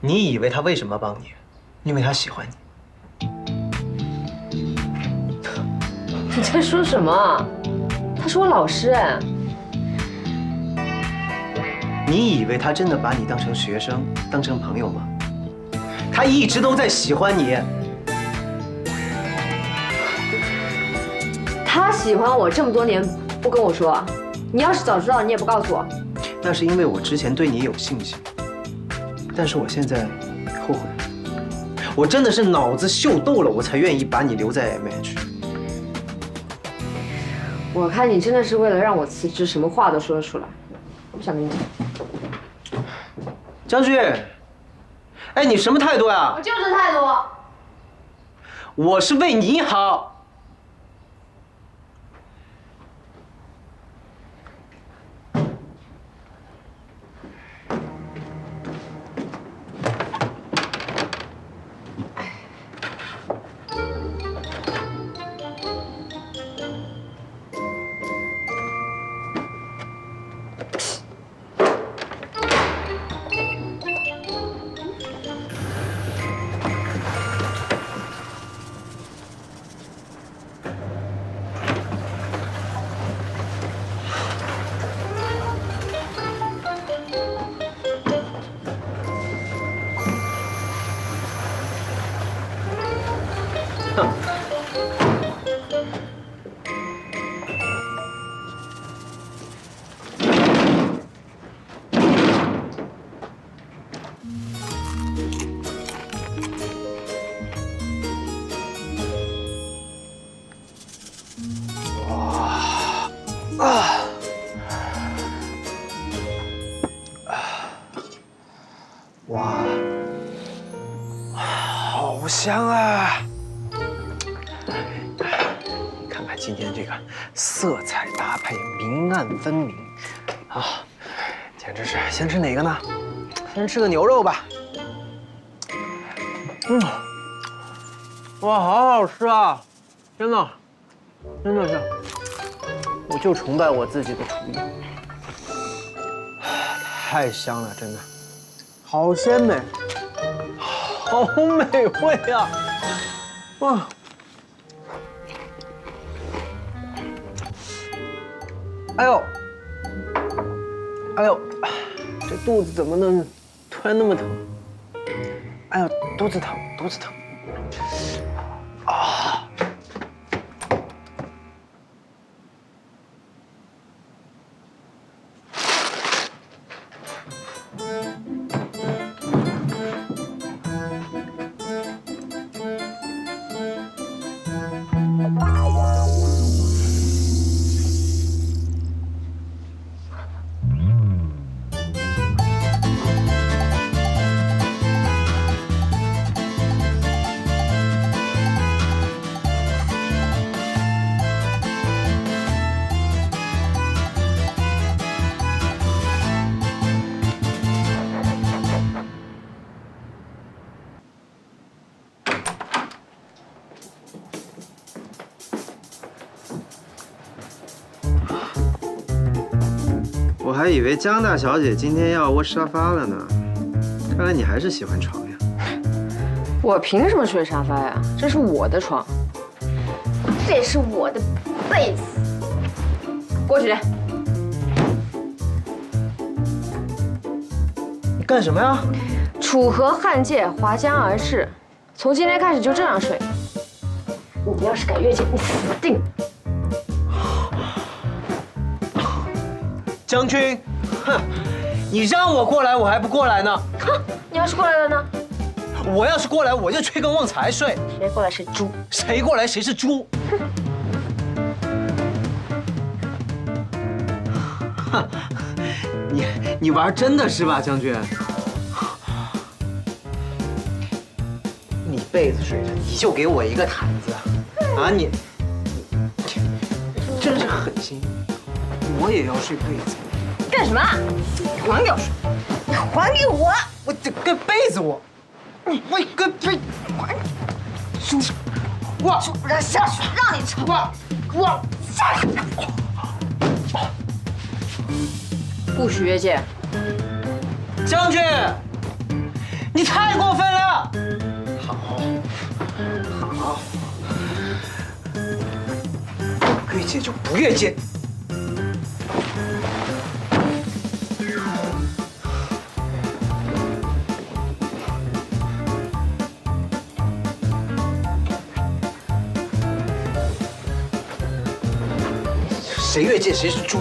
你以为他为什么帮你？因为他喜欢你。你在说什么？他是我老师哎。你以为他真的把你当成学生，当成朋友吗？他一直都在喜欢你。他喜欢我这么多年不跟我说，你要是早知道，你也不告诉我。那是因为我之前对你有信心，但是我现在后悔了。我真的是脑子秀逗了，我才愿意把你留在 MH。我看你真的是为了让我辞职，什么话都说得出来。我不想跟你讲。将军，哎，你什么态度呀？我就是态度。我是为你好。哇，好香啊！看看今天这个色彩搭配明暗分明啊，简直是！先吃哪个呢？先吃个牛肉吧。嗯，哇，好好吃啊！真的，真的是，我就崇拜我自己的厨艺，太香了，真的。好鲜美，好美味啊！哇，哎呦，哎呦，这肚子怎么能突然那么疼？哎呦，肚子疼，肚子疼。还以为江大小姐今天要窝沙发了呢，看来你还是喜欢床呀。我凭什么睡沙发呀？这是我的床，这也是我的被子。过去。你干什么呀？楚河汉界，划江而治。从今天开始就这样睡。你要是敢越界，你死定将军，哼，你让我过来，我还不过来呢。哼，你要是过来了呢？我要是过来，我就吹跟旺财睡。谁过来谁猪。谁过来谁是猪。哼，你你玩真的是吧，将军？你被子睡着，你就给我一个毯子，啊你，真是狠心。我也要睡被子。干什么？你还给我！你还给我！我这个被子我，我个被，还！住手！我就让下去，让你吵！我我下去！不许越界！将军，你太过分了！好，好，不越界就不越界。谁越界谁是猪。